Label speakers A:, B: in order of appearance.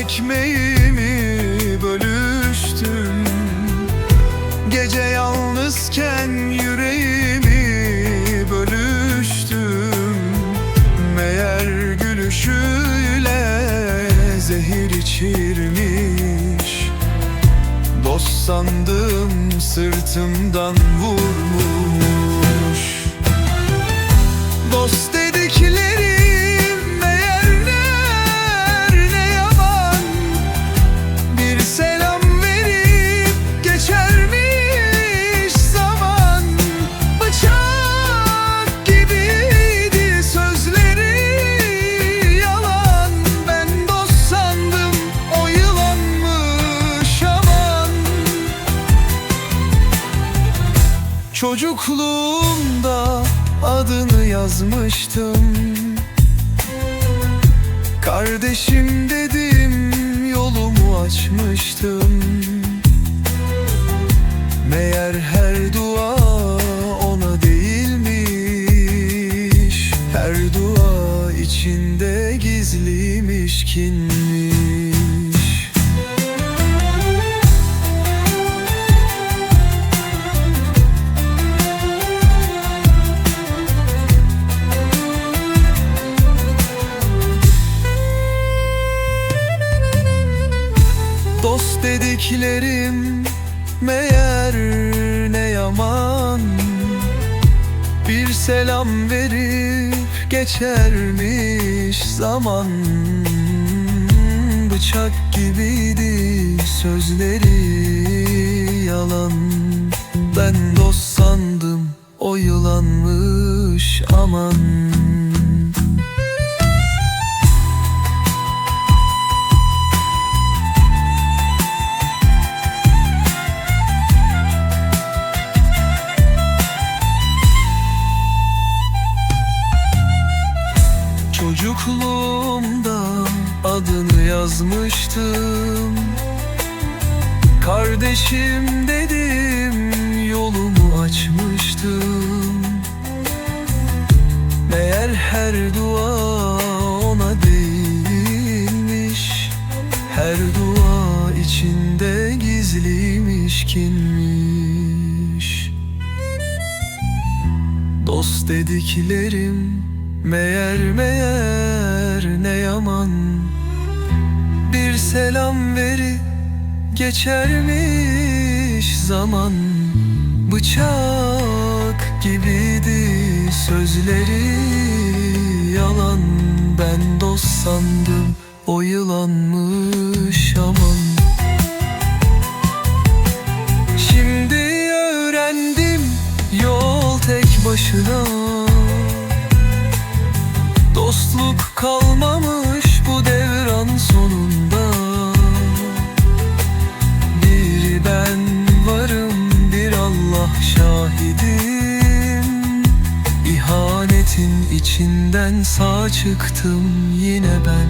A: ekmeğimi bölüştüm. Gece yalnızken yüreğimi bölüştüm. Meğer gülüşüyle zehir içirmiş. Dost sandım sırtımdan vurmuş Çocukluğumda adını yazmıştım. Kardeşim dedim yolumu açmıştım. Meğer her dua ona değilmiş. Her dua içinde gizliymiş kinmiş Dost dediklerim meğer ne yaman? Bir selam verip geçermiş zaman. Bıçak gibiydi sözleri yalan. Ben dost sandım o yılanmış aman Çocukluğumda adını yazmıştım. Kardeşim dedim yolumu açmıştım. Meğer her dua ona değilmiş. Her dua içinde gizliymiş kinmiş. Dost dediklerim meğer meğer ne yaman Bir selam verip geçermiş zaman. Bıçak gibiydi sözleri yalan. Ben dost sandım o yılanmış aman. Şimdi öğrendim yol tek başına Dostluk kalmamış bu devran sonunda. Bir ben varım bir Allah şahidim. İhanetin içinden sağ çıktım yine ben